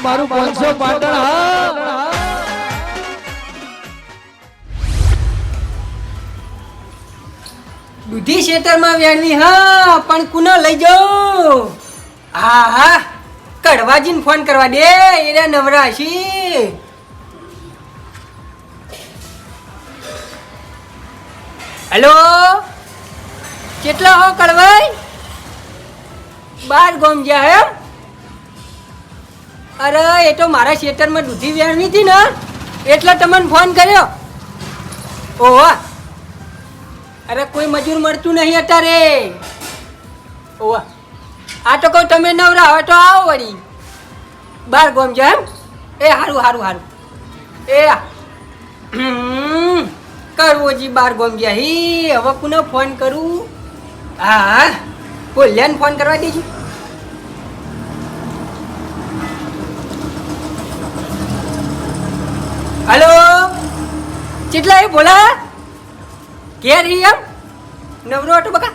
મારું પાંચસો પાટણ હા. દૂધી શેતરમાં વેણવી હા, પણ કુનો લઈ જાઉં હા હા, કડવાજીને ફોન કરવા દે, એરા નવરા હશી હેલો? કેટલા હો કડવાઈ? બાર ગોમ ગયા હે અરે, એ તો મારા ખેતરમાં દૂધી વેણવી હતી ને, એટલે તમને ફોન કર્યો. ઓહો. અરે, કોઈ મજૂર મળતું નહીં અત્યારે. ઓહો. આ તો કહું તમે નવરા હવે તો આવો વળી. બાર ગોમ એમ. એ સારું હારું સારું એ કરવોજી બાર ગોમ ગયા. હી, હવે કોને ફોન કરું? હા કોલ્યાને ફોન કરવા દેજો. હલો? કેટલા એ બોલા? ઘેર એમ? નવરો હતો બકા.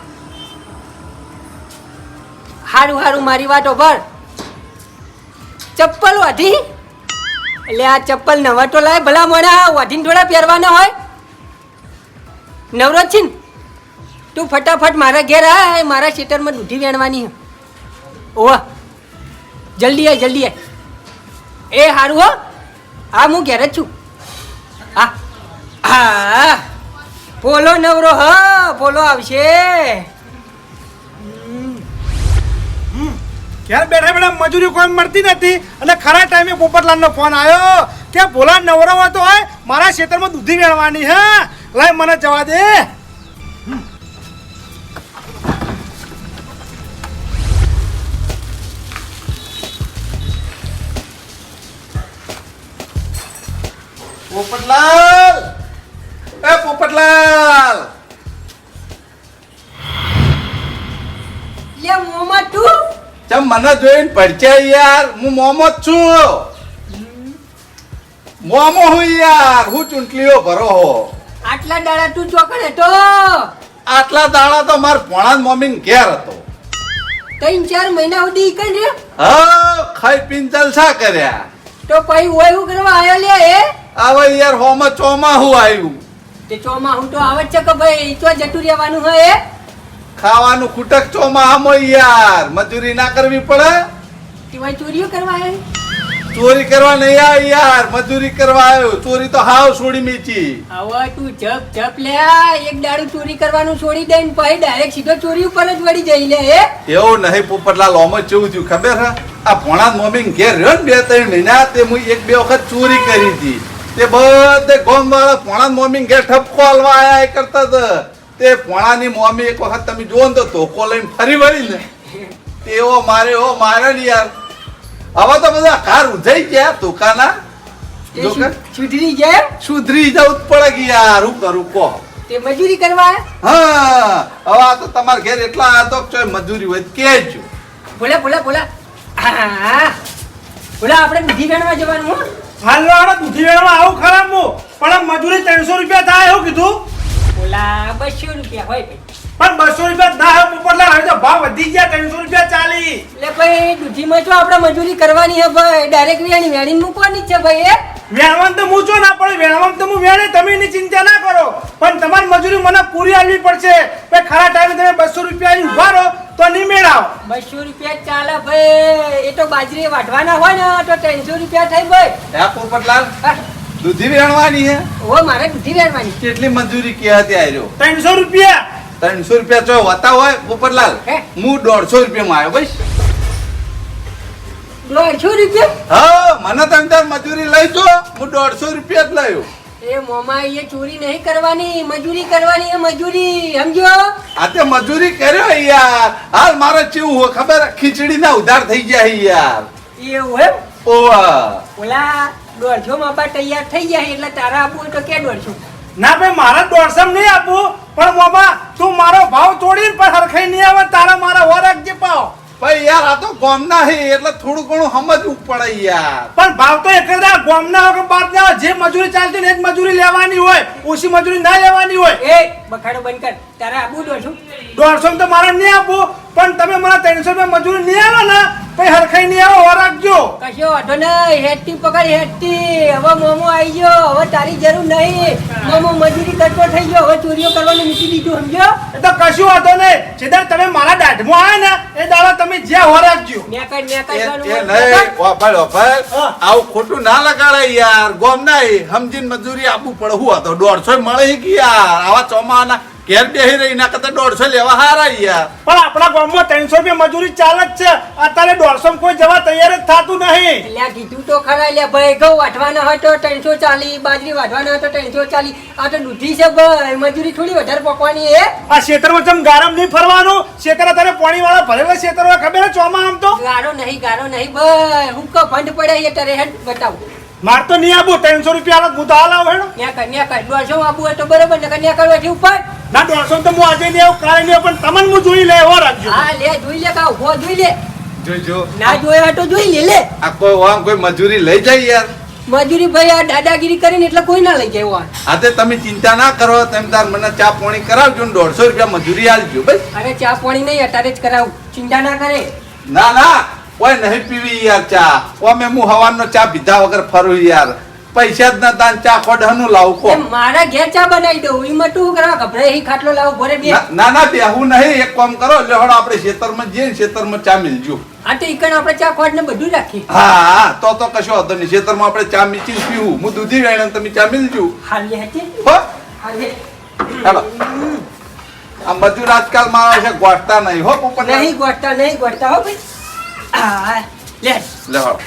હારું હારું, મારી વાતો પર ચપ્પલ વાઢી એટલે આ ચપ્પલ નવા તો લાય, ભલા મોડા વાઢીને થોડા પહેરવાના હોય. નવરો છે ને તું ફટાફટ મારા ઘેર આ મારા શેટરમાં દૂધી વેણવાની હે. ઓવા, જલ્દી આય જલ્દી આય. એ હારું હો હા હું ઘેર જ છું. હા. નવરો, હ પોલો આવશે. ઘેર બેઠા બેઠા મજૂરી કોઈ મળતી નથી અને ખરા ટાઈમે પોપટલાલનો ફોન આવ્યો. કે ભોલા નવરો હતો હોય મારા ક્ષેત્રમાં દૂધી વેણવાની હે. લાય મને જવા દે. પોપટલાલ! એ લે મોમાં તું? ચમ મને જોઈને પડ્યા યાર. હું મોમો જ છું. મોમો હું યાર. હું ચૂંટલીઓ ભરો હો. આટલા દાડા તું ચોકડ હતો આટલા દાડા તો માર પોણા મમ્મી ઘેર હતો. ત્રણ ચાર મહિના સુધી કઈ રે? હા ખાઈ પીન જલસા કર્યા. તો પછી ઓય હું કરવા આવ્યો લે એ આવે યાર હોમાં ચોમાહું આવ્યું તે ચોમા હું તો આવે જ છે કે ભાઈ તો જતું રહેવાનું હોય ખાવાનું ખૂટક ચોમા હમો યાર. મજૂરી ના કરવી પડે? કે ભાઈ ચોરીઓ કરવા આવ્યો ચોરી કરવા નહીં આ યાર. મજૂરી કરવા આવ્યો ચોરી તો હાવ છોડી મીચી. હવે તું જપ જપ લે. એક દાડું ચોરી કરવાનું છોડી દે ને પછી ડાયરેક્ટ સીધો ચોરી ઉપર જ વળી જઈ લે એ એવું નહીં પોપટલાલ ઓમ જેવું થયું. ખબર હે? આ પોણા મમ્મી ઘેર રહ્યો ને બે ત્રણ મહિના તે હું એક બે વખત ચોરી કરી હતી. તે બધે ગોમ વાળા ભોણા મમ્મી ઘેર ઠપકો હલવા આયા એ કરતા હતા. તે પોણાની મમ્મી એક વખત તમે જુઓ ને તો ધોકો લઈને ફરી વળી ને. તેઓ મારે એવો મારે ને યાર. હવે તો બધા કાર ઉજાઈ ગયા ધોકાના. સુધરી જાય સુધરી જવું પડે કે યાર હું કરું કહો તે મજૂરી કરવા? હા હવે આ તો તમારા ઘેર એટલા આદોક છે મજૂરી હોય કેજો બોલા બોલા બોલા હા બોલા આપણે બીજી ગણવા જવાનું હો. હાલો આડો દૂધી વેણમાં આવું ખરાબ મો? પણ મજૂરી ત્રણસો રૂપિયા થાય એવું કીધું? ઓલા બસો રૂપિયા હોય ભાઈ. પણ બસો રૂપિયા ના હોય પોપટલાલ હવે તો ભાવ વધી ગયા ત્રણસો રૂપિયા ચાલી. એટલે ભાઈ દૂધીમાં જો આપણે મજૂરી કરવાની હે ભાઈ ડાયરેક્ટ વેણી વેણી મૂકવાની છે ભાઈ એ. વેણવાનું તો હું ના પડે વેણવાનું તો હું વેણે તમે એની ચિંતા ના કરો. પણ તમારી મજૂરી મને પૂરી આપવી પડશે. ભાઈ ખરા ટાઈમે તમે બસો રૂપિયા અહીં ઊભા રહો તો નહીં મેળાવ. બસો રૂપિયા જ ચાલે ભાઈ. એ તો બાજરી વાઢવાના હોય ને તો ત્રણસો રૂપિયા થાય ભાઈ. હે. પોપટલાલ દૂધી વેણવાની હે? ઓ મારે દૂધી વેણવાની. કેટલી મંજૂરી કે હતી આર્યો ત્રણસો રૂપિયા. ત્રણસો રૂપિયા જો હોતા હોય પોપટલાલ હે? હું દોઢસો રૂપિયામાં આવ્યો ભાઈ દોઢસો રૂપિયા? હા મને તમે તાર મજૂરી લઈ જો. હું દોઢસો રૂપિયા જ લાવ્યો એ મોમા એ ચોરી નહીં કરવાની મજૂરી કરવાની એ મજૂરી સમજો? આ તે મજૂરી કર્યો યાર. હાલ મારે કેવું હોય ખબર? ખીચડી ના ઉધાર થઈ ગયા યાર. એવું એમ? ઓવા ઓલા દોઢસો બાપા તૈયાર થઈ જાય એટલે તારા આપવું તો કે દોઢસો? ના ભાઈ મારા દોઢસો નહીં આપવું પણ મોમા તું મારો ભાવ તોડીને પણ હરખાઈ નહીં આવે તારા મારા વરખ જે પાવ. ભાઈ યાર આ તો ગોમના હે એટલે થોડું ઘણું સમજવું પડે યાર. પણ ભાવ તો એક જ ગામના હોય કે બહારના હોય, જે મજૂરી ચાલતી ને એ જ મજૂરી લેવાની હોય ઓછી મજૂરી ના લેવાની હોય. એ બખાડો બંધ કર તારે આપું દોઢસો? દોઢસો તો મારે નહીં આપવું. પણ તમે મને ત્રણસો રૂપિયા મજૂરી નહીં આવો ને પછી હરખાઈ નહીં આવો રાખજો. કશો વાંધો નહીં. હેડતી પકડ હેડતી. હવે મોમો આવી ગયો. હવે તારી જરૂર નહીં. મોમો મજૂરી કરતો થઈ ગયો. હવે ચોરીઓ કરવાનું મૂકી દીધું સમજો? એ તો કશું વાંધો નહીં. જેદાર તમે મારા દાઢમાં આવે ને એ દાડા તમે જ્યાં હો રાખજો. આવું ખોટું ના લગાડે યાર. ગોમ નહીં. સમજીને મજૂરી આપવું પડે. હું હતો દોઢસો મળે કે યાર? આવા ચોમાના ઘેર બેહી રહી ના કરતા દોઢસો લેવા હારા યાર પણ આપણા ગામમાં ત્રણસો રૂપિયા મજૂરી ચાલે જ છે. અત્યારે દોઢસો કોઈ જવા તૈયાર જ થતું નહીં. એટલે કીધું તો ખરા લે ભાઈ ઘઉં વાટવાના હોય તો ત્રણસો ચાલી બાજરી વાટવાના હોય તો ત્રણસો ચાલી આ તો દૂધી છે ભાઈ. મજૂરી થોડી વધારે પકવાની એ આ ખેતરમાં જેમ ગારમ નહીં ફરવાનું? ખેતર અત્યારે પાણી વાળા ભરેલા ખેતર હોય ખબર ચોમા આમ તો? ગારો નહીં ગારો નહીં ભાઈ. હું કો ફંડ પડે એ તારે હેડ બતાવું. માર તો નહીં આપું ત્રણસો રૂપિયા આલો, હું તો હાલ આવું હેડો. નેકળ નેકળ દોઢસો આબુ હોય તો બરોબર નકર નેકળ વધી ઉપર. ના દોઢસો તો હું આજે નહીં આવું કાલે નહીં પણ તમને હું જોઈ લે હો રાખજો. હા લે જોઈ લે કા ઊભો જોઈ લે. જોજો ના જોયા તો જોઈ લે લે. આ કોઈ વામ કોઈ મજૂરી લઈ જાય યાર. મજૂરી ભાઈ આ દાદાગીરી કરીને એટલે કોઈ ના લઈ જાય. આ તે તમે ચિંતા ના કરો તેમ તાર મને ચા પાણી કરાવજો ને દોઢસો રૂપિયા મજૂરી આલજો ભાઈ અરે ચા પાણી નહીં અત્યારે જ કરાવું. ચિંતા ના કરે. ના ના કોઈ નહીં પીવી યાર ચા. ઓમે હું હવાનો ચા પીધા વગર ફરું યાર. પૈસા જ નતા ચા કોઢાનું લાવું કો મારા ઘેર ચા બનાવી દઉં એમાં તું કરવા? ગભરાઈ હી ખાટલો લાવું ભરે બે. ના- ના બે હું નહીં એક કામ કરો એટલે હળો આપણે ખેતરમાં જઈએ ને ખેતરમાં ચા મિલજો. આ તો ઈકણ આપણે ચા કોઢ ને બધું રાખી હા હા તો તો કશો વાંધો નહીં ખેતરમાં આપણે ચા મિચી પીવું. હું દૂધી વેણ તમે ચા મિલજો. હાલે હતી હો. હાલે આ મજૂર આજકાલ મારા છે ગોઠતા નહીં હો પોપટ નહીં ગોઠતા નહીં ગોઠતા હો ભાઈ. હા. લે. લે હળો.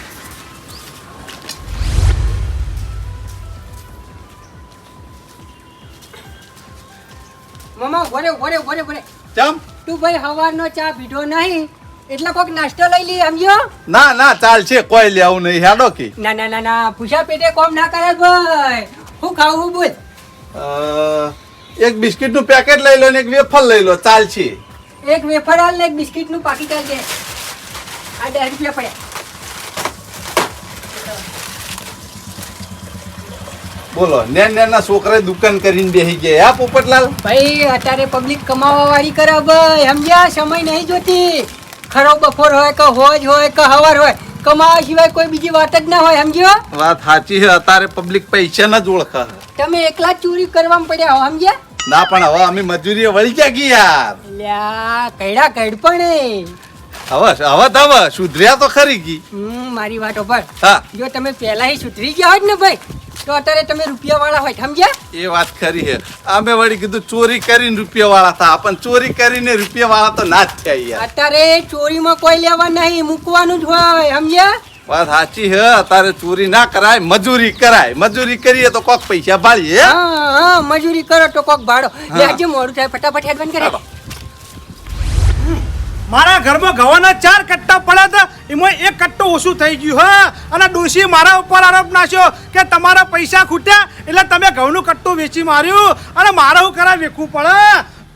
મામા વરે વરે ભરે ભરે ચમ? તું ભાઈ હવારનો ચા પીધો નહીં એટલે કોક નાસ્તો લઈ લી સમજો ના ના ચાલશે કોઈ લેવું નહીં. હેડો કે. ના ના ના ના પૂછા પેટે કોમ ના કરે ભાઈ. હું ખાવું હું બોલ એક બિસ્કિટનું પેકેટ લઈ લો ને એક વેફર લઈ લો ચાલશે. એક વેફર હાલ ને એક બિસ્કિટનું પાકીટ હાલ દે. આ દસ રૂપિયા પડ્યા. બોલો નેન નેના છોકરા દુકાન કરીને બેસી ગયા. હા પોપટલાલ ભાઈ અત્યારે પબ્લિક કમાવા વાળી કરે ભાઈ. સમજ્યા? સમય નહીં જોતી. ખરો બપોર હોય કે હોજ હોય કે હવાર હોય કમાવા સિવાય કોઈ બીજી વાત જ ના હોય સમજ્યો? વાત સાચી છે અત્યારે પબ્લિક પૈસા ના જ ઓળખે તમે એકલા ચોરી કરવામાં પડ્યા હો સમજ્યા? ના પણ હવે અમે મજૂરી વળી ગયા કે યાર? લ્યા કઈડા કઈડ પણ હવે હવે તો હવે સુધર્યા તો ખરી ગઈ. હમ મારી વાત ઉપર હા. જો તમે પહેલા સુધરી ગયા હોત ને ભાઈ તો અત્યારે તમે રૂપિયા વાળા હોય સમજ્યા? એ વાત ખરી હે. અમે વળી કીધું ચોરી કરીને રૂપિયા વાળા થા. પણ ચોરી કરીને રૂપિયા વાળા તો ના જ થયા યાર. અત્યારે ચોરીમાં કોઈ લેવા નહીં મૂકવાનું જ હોય સમજ્યા? વાત સાચી હે. અત્યારે ચોરી ના કરાય મજૂરી કરાય. મજૂરી કરીએ તો કોક પૈસા ભાળીએ. હા હા મજૂરી કરો તો કોક ભાડો આજે મોડું થાય ફટાફટ હેડવાન કરે. મારા ઘરમાં ઘઉંના ચાર કટ્ટા પડ્યા હતા. એમાં એક કટ્ટો ઓછું થઈ ગયું, હા. અને ડોશી મારા ઉપર આરોપ નાખ્યો કે તમારા પૈસા ખૂટ્યા એટલે તમે ઘઉંનું કટ્ટું વેચી માર્યું અને મારે હું કરા વેચવું પડે.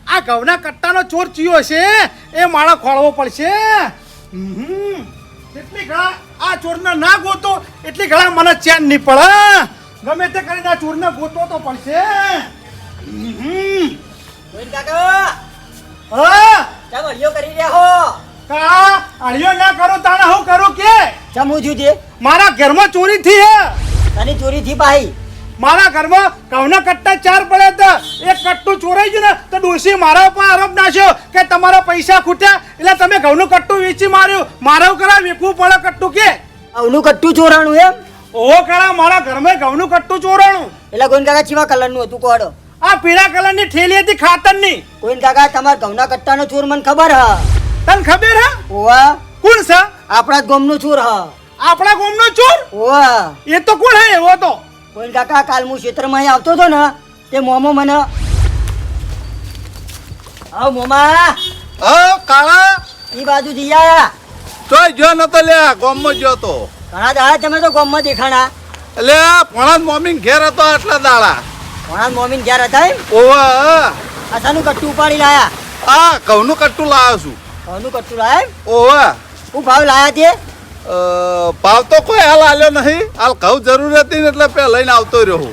આ ઘઉંના કટ્ટાનો ચોર ચિયો છે. એ મારે ખોળવો પડશે. એટલી ઘણા આ ચોરને ના ગોતો, એટલી ઘણા મને ચેન નહીં પડે. ગમે તે કરીને આ ચોરને ગોતો તો પડશે. હમ. હા? કરી રહ્યા હો? કા? અડિયો ના કરો તાણે હું કરું કે? ચમું છું તે મારા ઘરમાં ચોરી થઈ હે. તારી ચોરી થી ભાઈ મારા ઘરમાં કવના કટ્ટા ચાર પડ્યા હતા. એક કટ્ટું ચોરાઈ ગયું ને તો ડોશી મારા ઉપર આરોપ નાખ્યો કે તમારા પૈસા ખૂટ્યા એટલે તમે ઘઉંનું કટ્ટું વેચી માર્યું. મારા કરા વેચવું પડે કટ્ટું કે? આવનું કટ્ટું ચોરાણું એમ? ઓહો કરા મારા ઘરમાં ઘઉંનું કટ્ટું ચોરાણું. એટલે કોઈ કાકા ચીવા કલરનું હતું કોડો. આ પીળા કલરની થેલી હતી ખાતરની. કોઈ કાકા તમારા ઘઉંના કટ્ટાનો ચોર મને ખબર હ. તને ખબર હ? ઓવા કોણ છે? આપણા ગોમનો ચોર હ. આપણા ગામનો ચોર? ઓવા એ તો કોણ હે? એવો તો. કોઈ કાકા કાલ હું ક્ષેત્રમાં આવતો હતો ને તે મોમો મને આવ મોમા. ઓ કાળા. એ બાજુ જઈ આયા. ચોય જો નતો લે ગોમમાં જો તો. ઘણા દાડા તમે તો ગોમમાં દેખાણા. એટલે ભણા મોમી ઘેર હતો આટલા દાડા. ઘણા મોમીન ઘેર હતા એમ? ઓવા અસાનું કટ્ટું ઉપાડી લાયા. આ ઘઉંનું કટ્ટું લાવ્યો છું. ઘઉંનું કટ્ટું લાયા એમ? ઓવા. હું ભાવ લાયા તે? ભાવ તો કોઈ હાલ આલ્યો નહીં. હાલ ઘઉં જરૂર હતી ને એટલે પેલા લઈને આવતો રહ્યો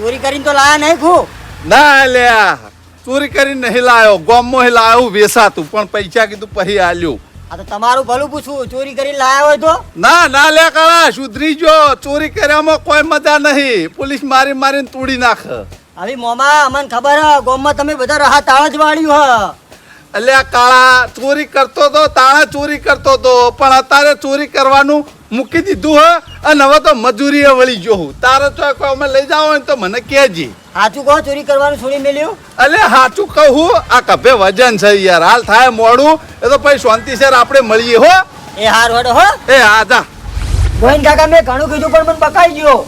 ચોરી કરીને તો લાયા નહીં ખું ના લ્યા. ચોરી કરીને નહીં લાયો. ગોમમાં લાયો વેસાતું. પણ પૈસા કીધું પછી આલ્યું. આ તો તમારું ભલું પૂછવું. ચોરી કરી લાયા હોય તો? ના ના લે કાળા સુધરી જો ચોરી કર્યામાં કોઈ મજા નહીં. પોલીસ મારી મારીને તોડી નાખ. હવે મોમા અમને ખબર હ ગોમમાં તમે બધા રહા તાળ જ વાળ્યું હ. અલ્યા કાળા ચોરી કરતો તો તાણા ચોરી કરતો તો પણ અત્યારે ચોરી કરવાનું મૂકી દીધું હ અને હવે તો મજૂરીએ વળી ગયો હું. તારે તો અમે લઈ જાવ ને તો મને કહેજે. હાચું કહો ચોરી કરવાનું છોડી મેલ્યો? અલે હાચું કહું આ કભે વજન છે યાર. હાલ થાય મોડું એ તો પછી શાંતિ સર આપણે મળીએ હો. એ હાર વડો હો. એ હા જા. ગોવિંદ કાકા મેં ઘણું કીધું પણ મને બકાઈ ગયો.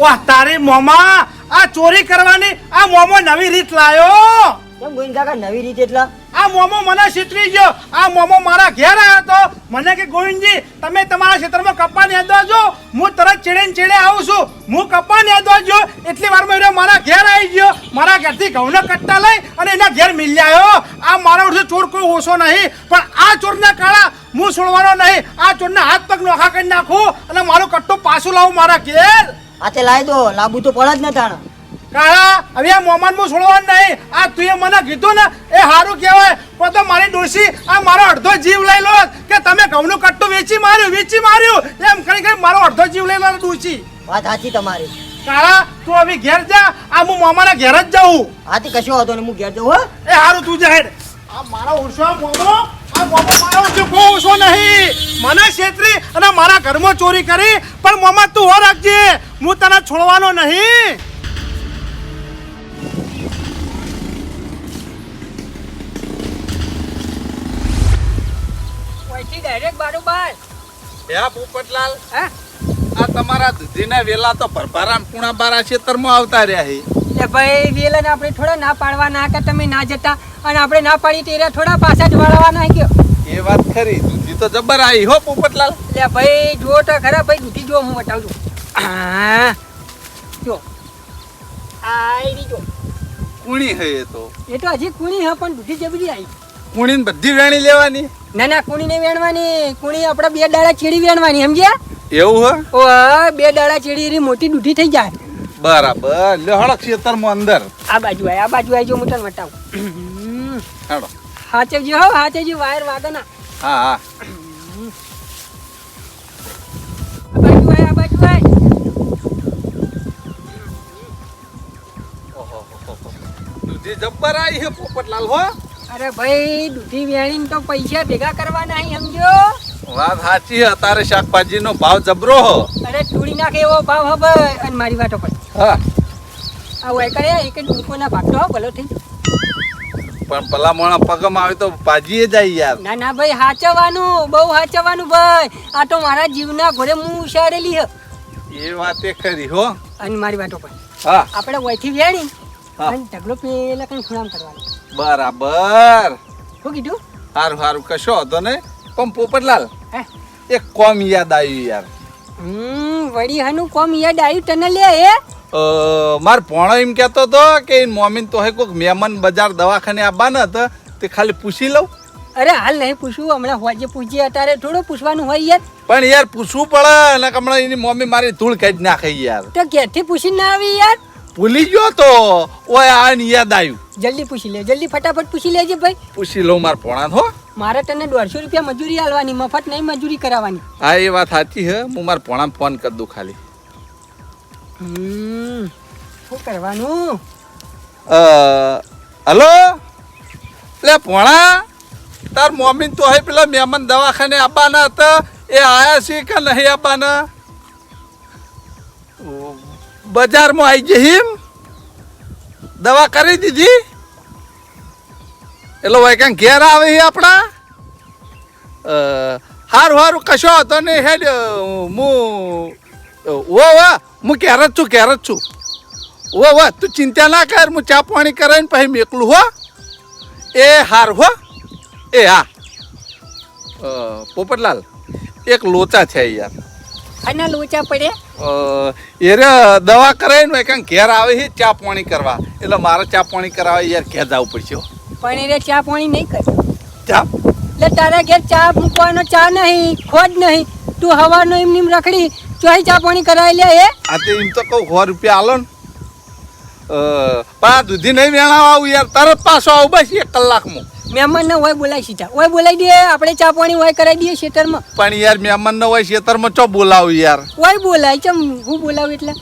વાહ તારી મોમા આ ચોરી કરવાની આ મોમો નવી રીત લાયો. કેમ ગોવિંદ કાકા નવી રીત એટલા? આ મોમો મને સીતરી ગયો. આ મોમો મારા ઘેર આવ્યો તો મને કે ગોવિંદજી, તમે તમારા ક્ષેત્રમાં કપ્પા નેદવા જો. હું તરત ચેડે ચેડે આવું છું. હું કપ્પા નેદવા જો. એટલી વારમાં મારા ઘેર આવી ગયો. મારા ઘરથી ઘઉંના કટ્ટા લઈ અને એના ઘેર મિલી આવ્યો આ મારા વર્ષે ચોર કોઈ ઓછો નહીં. પણ આ ચોરના કાળા હું છોડવાનો નહીં. આ ચોરના હાથ પગ નોખા કરી નાખું અને મારો કટ્ટો પાછું લાવું મારા ઘેર. આ તે લાવી દો. લાંબુ તો પડે જ ને તાણ. કાળા હવે આ મોમાન હું છોડવાનું નહીં. આ તું એ મને કીધું ને એ સારું કહેવાય. પણ તો મારી ડોશી આ મારો અડધો જીવ લઈ લો કે તમે ઘઉંનું કટ્ટું વેચી માર્યું વેચી માર્યું. એમ કરી કરી મારો અડધો જીવ લઈ લો ડોશી. વાત સાચી તમારી. કાળા તું હવે ઘેર જા. આ હું મામાના ઘેર જ જાઉં. આથી કશો હતો ને હું ઘેર જાઉં હો. એ સારું તું જા હેડ આ મારા ઓછો મોમો આ મોમો મારો કોઈ ઓછો નહીં. મને છેતરી અને મારા ઘરમાં ચોરી કરી પણ મોમા તું હો રાખજે. હું તને છોડવાનો નહીં. ડાયરેક્ટ બારોબાર. હે પોપટલાલ હા? આ તમારા દૂધીના વેલા તો ભરભરામ પૂણા બારા ક્ષેત્રમાં આવતા રહ્યા છે. એટલે ભાઈ વેલાને આપણે થોડા ના પાડવા ના કે તમે ના જતા અને આપણે ના પાડી તેરા થોડા પાછા જ વાળવાના ગયો. એ વાત ખરી દૂધી તો જબર આવી હો પોપટલાલ એટલે ભાઈ જુઓ તો ખરા ભાઈ દૂધી જો હું બતાવું છું. જો આઈ જો કુણી હે તો. એ તો હજી કુણી હે પણ દૂધી જબરી આવી. કુણીને બધી વેણી લેવાની? ના ના કુણી નહીં વેણવાની. કુણી આપણે બે દાડા ચીડી વેણવાની સમજ્યા? એવું હે? ઓ બે દાડા ચીડી એરી મોટી દૂધી થઈ જાય. બરાબર. લે હળક ક્ષેત્રમાં અંદર. આ બાજુ આય આ બાજુ આય જો મુટન વટાવ. હાડો હાચવજી હો હાચેજી વાયર વાગના હા હા. આ બાજુ આય આ બાજુ આય. દૂધી જબ્બર આઈ હે પોપટલાલ હો. અરે ભાઈ દૂધી વેણીને તો પૈસા ભેગા કરવાના અહીં સમજો. વાત સાચી અત્યારે તારે શાકભાજીનો ભાવ જબરો હો. અરે તૂડી નાખે એવો ભાવ હવે. અને મારી વાતો પર. હા. આ હોય કરે એક જ ડુંકોના ભાગતો હો ભલો થઈ પણ ભલા મોણા પગમ આવે તો ભાજીએ જાય યાર. ના ના ભાઈ હાચવાનું બહુ હાચવવાનું ભાઈ. આ તો મારા જીવના ઘરે હું ઉછાળેલી હે. એ વાત એ ખરી હો. અને મારી વાતો પર. હા. આપણે વયથી વેણી. અને ઢગલો પેલા કઈ ખૂણામ કરવાનો. બરાબર. શું કીધું? સારું સારું કશો હતો ને પણ પોપટલાલ હે? એક કોમ યાદ આવ્યું યાર. હમ વળી હનું કોમ યાદ આવ્યું તને લે એ માર પોણો એમ કહેતો હતો કે એ મોમીન તો હે કોઈક મહેમાન બજાર દવાખાને આવવાના હતા તે ખાલી પૂછી લઉં. અરે હાલ નહીં પૂછવું હમણાં હોજે પૂછીએ અત્યારે થોડું પૂછવાનું હોય યાર. પણ યાર પૂછવું પડે અને હમણાં એની મમ્મી મારી ધૂળ કાઢી નાખે યાર. તો ક્યાંથી પૂછીને ના આવી યાર. ભૂલી ગયો તો? ઓય આ યાદ આવ્યું. જલ્દી પૂછી લે જલ્દી ફટાફટ પૂછી લેજે ભાઈ. પૂછી લઉં માર પોણા હો. મારે તને દોઢસો રૂપિયા મજૂરી આલવાની મફત નહીં મજૂરી કરાવવાની. હા એ વાત સાચી હે. હું માર ભણા ફોન કરી દઉં ખાલી. હમ શું કરવાનું? હલો? લે પોણા તાર મોમીન તો હે પેલા મહેમાન દવાખાને આવવાના હતા. એ આયા છે કે નહીં આવવાના બજારમાં આવી જઈ હિમ. દવા કરી દીધી. એટલે ભાઈ કાંઈ ઘેર આવે છે આપણા? સારું હારું કશો હતો ને હેડ હું ઓ વા હું ઘેર જ છું, ઘેર જ છું. ઓ વા તું ચિંતા ના કર, હું ચા પાણી કરાવીને પછી મેકલું, હો. એ હાર, હો. એ હા. પોપટલાલ, એક લોચા છે યાર. આના લોચા પડે? એ રે દવા કરાવીને કાંઈ ઘેર આવે છે ચા પાણી કરવા. એટલે મારે ચા પાણી કરાવે યાર ઘેર જવું પડશે પણ એને ચા પાણી નહીં કરે. ચા? એટલે તારા ઘેર ચા મૂકવાનો ચા નહીં ખોજ નહીં. તું હવાનો એમ નીમ રખડી ચોઈ ચા પાણી કરાવી લે એ આ તો એમ તો કહું સો રૂપિયા આલો ને. પણ આ દૂધી નહીં વેણાવા આવું યાર તરત પાછો આવું બસ એક કલાકમાં. મહેમાન ને હોય બોલાવી સીધા હોય બોલાવી દે આપણે ચા પાણી હોય કરાવી દઈએ ખેતરમાં પણ યાર મહેમાન ન હોય ખેતરમાં ચો બોલાવું યાર? હોય બોલાય ચમ હું બોલાવું એટલે?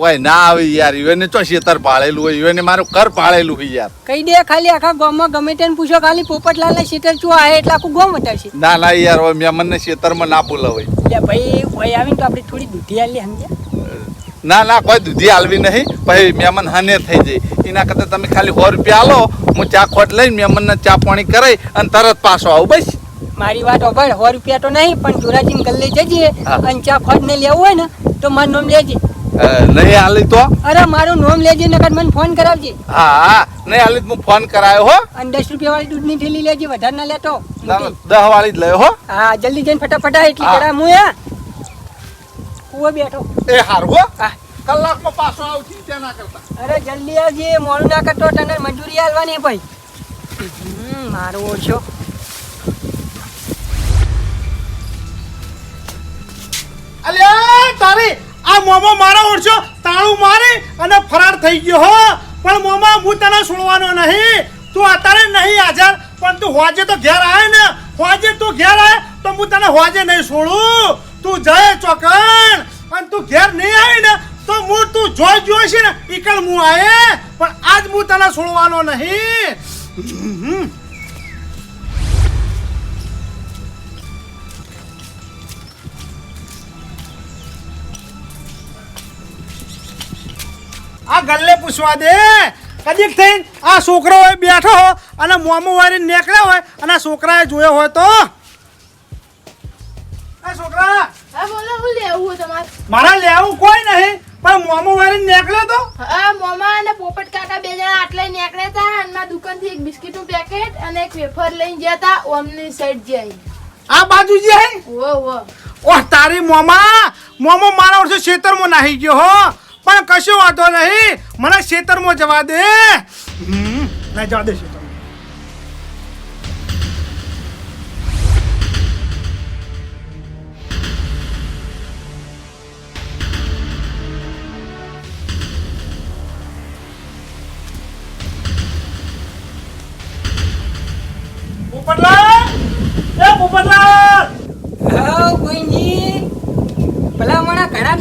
હોય ના આવે યાર એને ચો ખેતર પાળેલું હોય? એને મારું ઘર પાળેલું હોય યાર. કહી દે ખાલી આખા ગામમાં ગમે તેને પૂછો ખાલી પોપટલાલ ના ખેતર ચો આવે એટલે આખું ગામ છે ના ના યાર મહેમાનને ખેતરમાં ના બોલાવાય. હોય ભાઈ હોય આવીને તો આપણે થોડી દૂધી આલી સમજ્યા. ના ના કોઈ દૂધી હાલવી નહીં. પછી મહેમાન હાને થઈ જાય. એના કરતાં તમે ખાલી સો રૂપિયા આલો હું ચા ખોટ લઈને મહેમાનને ચા પાણી કરાઈ અને તરત પાછો આવું બસ. મારી વાત ઓભળ સો રૂપિયા તો નહીં પણ ધોરાજીને ગલ્લે જજે હા. અને ચા ખોટ ને લેવું હોય ને તો મારું નામ લેજે. નહીં હાલી તો? અરે મારું નામ લેજે નકર મને ફોન કરાવજે. હા હા નહીં તો હું ફોન કરાયો હો. અને દસ રૂપિયા વાળી દૂધની થેલી લેજે વધારે ના લેતો. દહ વાળી જ લયો હો. હા જલ્દી જઈને ફટાફટ એટલી હા. કરા હું યા કુવો બેઠો. એ હારું હો. કલાકમાં પાછો આવતી તેના કરતા. અરે જલ્દી આવજે મોડું ના કરતો તને મંજૂરી આલવાની ભાઈ હમ, મારો ઓછો. અલ્યા તારી આ મોમો મારા ઓળશો તાળું મારી અને ફરાર થઈ ગયો હો. પણ મોમા હું તને છોડવાનો નહીં. તું અત્યારે નહીં હાજર પણ તું હોજે તો ઘેર આવે ને. હોજે તું ઘેર આવે તો હું તને હોજે નહીં છોડું. તું જય ચોકણ અને તું ઘેર નહીં આવી ને તો તું જોઈ છે ને ઈકળ હું આયે પણ આજ હું તને છોડવાનો નહીં. આ ગલ્લે પૂછવા દે કદીક થઈને આ છોકરો હોય બેઠો અને મોમો વાળી નીકળ્યા હોય અને આ છોકરાએ જોયો હોય તો. છોકરા મારા લેવું કોઈ નહીં. પણ મોમો વાળી નીકળ્યો તો? હા મોમા અને પોપટ કાકા બે જણા આટલે નીકળ્યા હતા અને દુકાન દુકાનથી એક બિસ્કીટનું પેકેટ અને એક વેફર લઈને ગયા હતા ઓમની સાઈડ જઈ આ બાજુ જે ઓ ઓ ઓહ તારી મોમા! મોમો મારા વર્ષે ખેતરમાં નાહી ગયો હો. પણ કશો વાંધો નહીં. મને ખેતરમાં જવા દે. હમ, ના જવા દે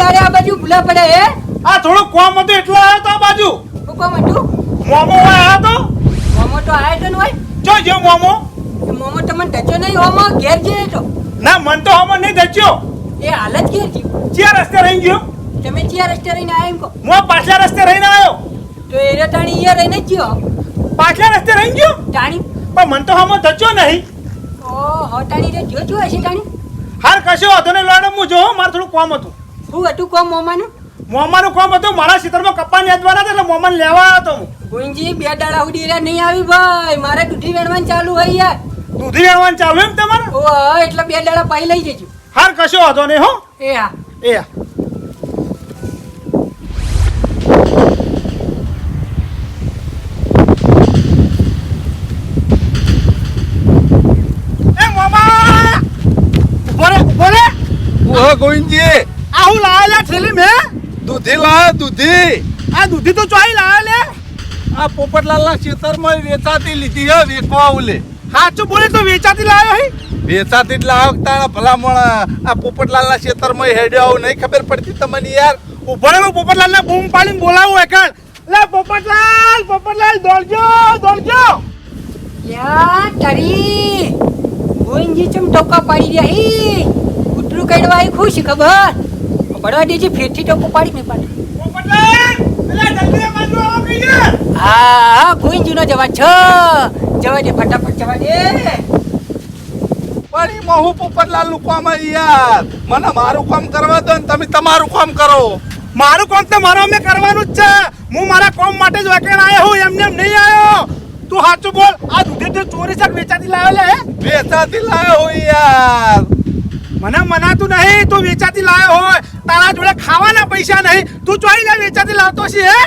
દાડે આ બાજુ ભૂલા પડે હે? આ થોડું કોમ હતું એટલે આવ્યો તો આ બાજુ. શું કોમ હતું? મોમો આવ્યો તો? મોમો તો આયો તો ને હોય? જો જો મોમો. મોમો તમને ટચો નહીં હોમો? ઘેર જઈએ તો ના મન તો હોમો નહીં ધચ્યો એ હાલ જ ઘેર જીવ ચિયા રસ્તે રહી ગયો. તમે ચિયા રસ્તે રહીને આયા એમ કહો. હું પાછલા રસ્તે રહીને આવ્યો. તો એ રટાણી અહીંયા રહીને જ જ્યો પાછલા રસ્તે રહી ગયો? ટાણી પણ મન તો હોમો ધચ્યો નહીં. ઓ હટાણી રે જો જો હશે ટાણી હાર કશો વાંધો નહીં લોડો હું જો મારે થોડું કોમ હતું. શું હતું કોમ મોમાનું? મોમાનું કોમ હતું મારા ખેતરમાં કપ્પા નેદવાના હતા એટલે મોમાને લેવા આવ્યો હતો ગુંજી બે દાડા ઉડી રહ્યા નહીં આવી ભાઈ. મારે દૂધી વેણવાનું ચાલુ હોય યાર. દૂધી વેણવાનું ચાલુ એમ તમારે? ઓ એટલે બે દાડા પાઈ લઈ જજો. હાર કશો વાંધો નહીં હો. એ હા. એ હા. ગોવિંદજી આ હું લાયેલા થેલી મેં? દૂધી લાયો દૂધી. આ દૂધી તો ચોઈ લાયા લે. આ પોપટલાલના ખેતરમાં વેચાતી લીધી હે વેચવા ઓલે સાચું બોલે તો વેચાતી લાયો હી. વેચાતી એટલે આ તારા ભલામણ આ પોપટલાલના ખેતરમાં હેડ્યો આવું નહીં ખબર પડતી તમને યાર. ઊભો રે હું પોપટલાલને બૂમ પાડીને બોલાવું એકણ લે પોપટલાલ પોપટલાલ દોડજો દોડજો. યા તારી. ગોઈનજી ચમ ટોકા પાડી રહ્યા હી? કૂતરું આવી ખુશ ખબર? બળવા દેજે, ફેરથી ટોકો પાડી મેં પાડી પોપટલાલ હા હા નો જવા છ. જવા પોપટલાલનું કામ યાર. મને મારું કામ કરવા દો ને તમે તમારું કામ કરો. મારું કામ તો મારો અમે કરવાનું જ છે. હું મારા કામ માટે જ વેકેણ આવ્યો હું, એમને એમ નહીં આવ્યો તું સાચું બોલ. આ દૂધે તે ચોરી શાક વેચાતી લાવેલા હે? વેચાતી લાવ્યો યાર. મને મનાતું નહીં તું વેચાતી લાવ્યો હોય તારા જોડે ખાવાના પૈસા નહીં તું ચોરી લે વેચાતી લાવતો છે હે?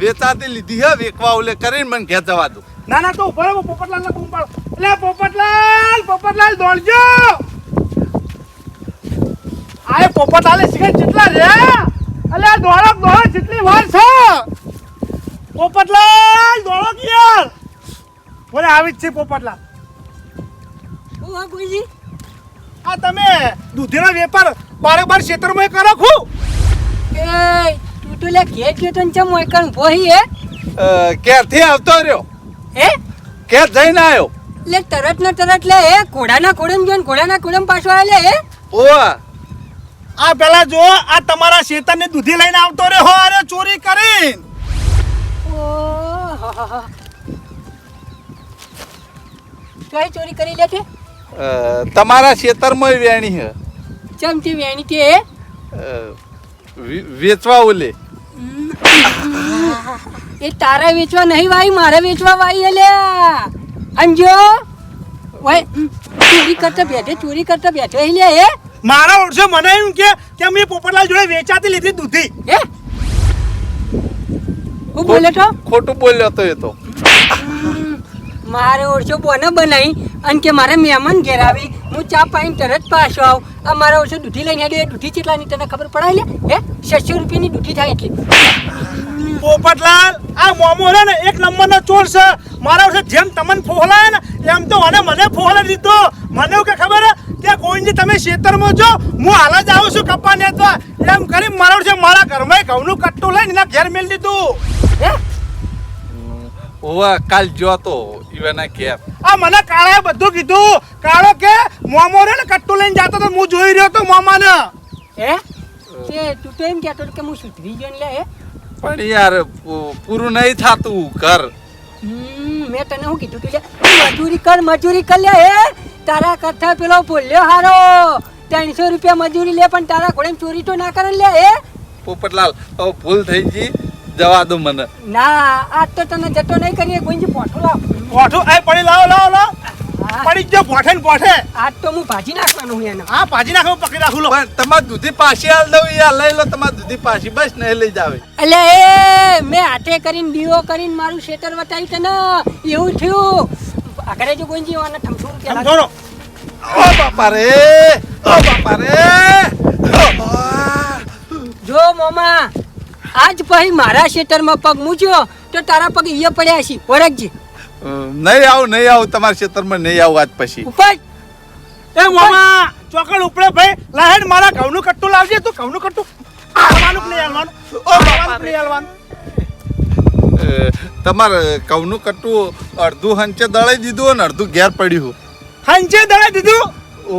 વેચાતી લીધી હે વેકવા ઓલે કરીને મને ઘેર જવા દો. ના ના તો ઊભો રહો પોપટલાલ ને બૂમ પાડો. એટલે પોપટલાલ પોપટલાલ દોડજો! આએ પોપટલાલે સિગરેટ જેટલા રે અલે દોડક દોડ જેટલી વાર છે. પોપટલાલ દોડો કે યાર બોલે આવી જ છે પોપટલાલ. ઓ હા ગોઈજી આ તમે દૂધીનો વેપાર બારોબાર ક્ષેત્રમાં કરો ખુ? એ તું તો લે ઘેર ગયો તો ચમ મોયકણ ભોહી હે? ક્યારથી આવતો રહ્યો? હે? ક્યાં જઈને આવ્યો? લે તરત ને તરત લે એ ઘોડાના ઘોડમ ગયો ઘોડાના ઘોડમ પાછો આવે હે? ઓ આ પેલા જો આ તમારા શેતરને દૂધી લઈને આવતો રહ્યો અરે ચોરી કરીને. ઓ હા હા હા. કઈ ચોરી કરી લે છે તમારા ખેતરમાં વેણી હે ચમથી વેણી તે અ, વેચવા ઓલે? એ તારા વેચવા નહીં ભાઈ મારે વેચવા ભાઈ અલ્યા અંજો વાય ચોરી કરતા બેઠે ચોરી કરતા બેઠે લે એ મારા ઓળશે મને એમ કે કે મેં પોપટલાલ જોડે વેચાતી લીધી દૂધી. હે? હું બોલે તો? ખોટું બોલ્યો તો એ તો. મારે ઓળશો બોને બનાવી અને કે મારે મહેમાન ઘેર આવી હું ચા પાઈને તરત પાછો આવ. આ મારા ઓળશો દૂધી લઈને આવી દૂધી કેટલાની તને ખબર પડાય લે? હે? છસો રૂપિયાની દૂધી થાય એટલી. પોપટલાલ આ મોમો રે ને એક નંબરનો ચોર છે. મારા ઓછે જેમ તમને ફોહલાય ને એમ તો મને મને ફોહલાઈ દીધો. મને એવું કે ખબર કે કોઈની તમે ખેતરમાં છો હું હાલ જ આવું છું કપ્પા નેતવા એમ કરી મારા વર્ષે મારા ઘરમાં ઘઉંનું કટ્ટું લઈને એના ઘેર મેલ દીધું. હે? ઓવા કાલ જો તો ઈવાના ઘેર આ મને કાળાએ બધું કીધું. કાળો કે મોમો રે ને કટ્ટુ લઈને જતો તો હું જોઈ રહ્યો તો મોમાને. હે? તે તું તો એમ કહેતો કે હું સુધરી ગયો લે હે? પણ યાર પૂરું નહીં થાતું કર હમ, મેં તને હું કીધું તું મજૂરી કર મજૂરી કર લે હે? તારા કરતા પેલો બોલ્યો હારો. ત્રણસો રૂપિયા મજૂરી લે પણ તારા ઘોડે ચોરી તો ના કરે લે હે? પોપટલાલ હવે ભૂલ થઈ ગઈ. જવા દો મને. ના આજ તો તને જતો નહીં કરીએ ગુંજી પોઠું લાવ. પોઠું? એ પડી લાવો લાવો લાવો. પડી જ જો પોઠે ને પોઠે. આજ તો હું ભાજી નાખવાનું હું એને. હા ભાજી નાખો પકડી રાખું લો. તમારે દૂધી પાછી હાલ દઉં યાર લઈ લો તમારે દૂધી પાછી. બસ નહીં લઈ જાવે. એટલે એ મેં હાથે કરીને દીવો કરીને મારું શેતર વટાઈ તને એવું થયું. આગળ જો ગુંજી વાને ઠમસો રૂપિયા ઓ બાપા રે ઓ બાપા રે. જો મોમા આજ પછી મારા શેતરમાં પગ મૂક્યો તો તારા પગ અહીંયા પડ્યા છે. ઓળખજે. નહીં આવું નહીં આવું. તમારા ખેતરમાં નહીં આવું આજ પછી. ઉપાય એ મામા ચોકડ ઉપડે ભાઈ. લાહેડ મારા ઘઉંનું કટ્ટું લાવજે. તું ઘઉંનું કટ્ટું હાલવાનું નહીં હાલવાનું ઓ કે નહીં હાલવાનું તમારે કવનું કટ્ટું અડધું હંચે દળાઈ દીધું અને અડધું ઘેર પડ્યું હંચે દળાઈ દીધું?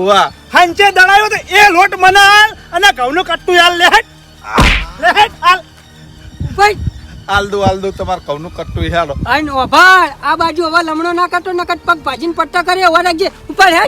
વાહ. હંચે દળાયો તો એ લોટ મને હાલ અને ઘઉંનું કટ્ટું હાલ લેહટ. લેહટ હાલ ઉપર આલદુ આલદુ તમાર કવનું કટ્ટું હેડો. અને ઓભાળ આ બાજુ હવે લમણો ના કરતો નકર પગ ભાજીન પટ્ટા કરે ઓળખજે ઉપર હે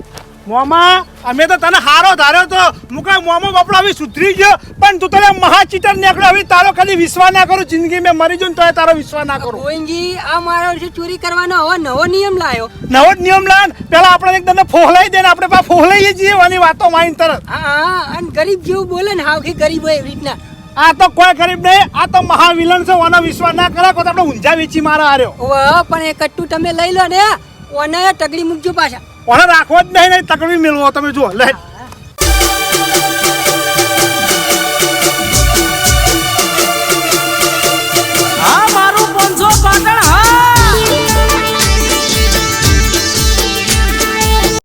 મોમા અમે તો તને હારો ધાર્યો તો. મુકા મોમો બાપડો હવે સુધરી ગયો પણ તું તને મહા ચીટર નીકળ્યો હવે તારો ખાલી વિશ્વાસ ના કરું જિંદગી મેં મરી જઉં તો તોય તારો વિશ્વાસ ના કરું. ગોવિંદજી આ મારો છે ચોરી કરવાનો હવે નવો નિયમ લાયો. નવો જ નિયમ લાન પેલા આપણે એકદમ ફોહલાઈ દે ને આપણે પા ફોહલાઈએ જઈએ વાની વાતો માઈન તરત. હા હા અને ગરીબ જેવું બોલે ને હાવ કે ગરીબ હોય એવી રીતના. આ તો કોઈ ગરીબ નહીં આ તો મહાવિલન છે ઓનો વિશ્વાસ ના કરે તો આપણે ઊંઝા વેચી મારા આર્યો ઓહ પણ એ કટ્ટુ તમે લઈ લો ને ઓને તગડી મૂકજો પાછા. ઓને રાખવો જ નહીં નહીં તગડી મેળવો તમે જુઓ લે.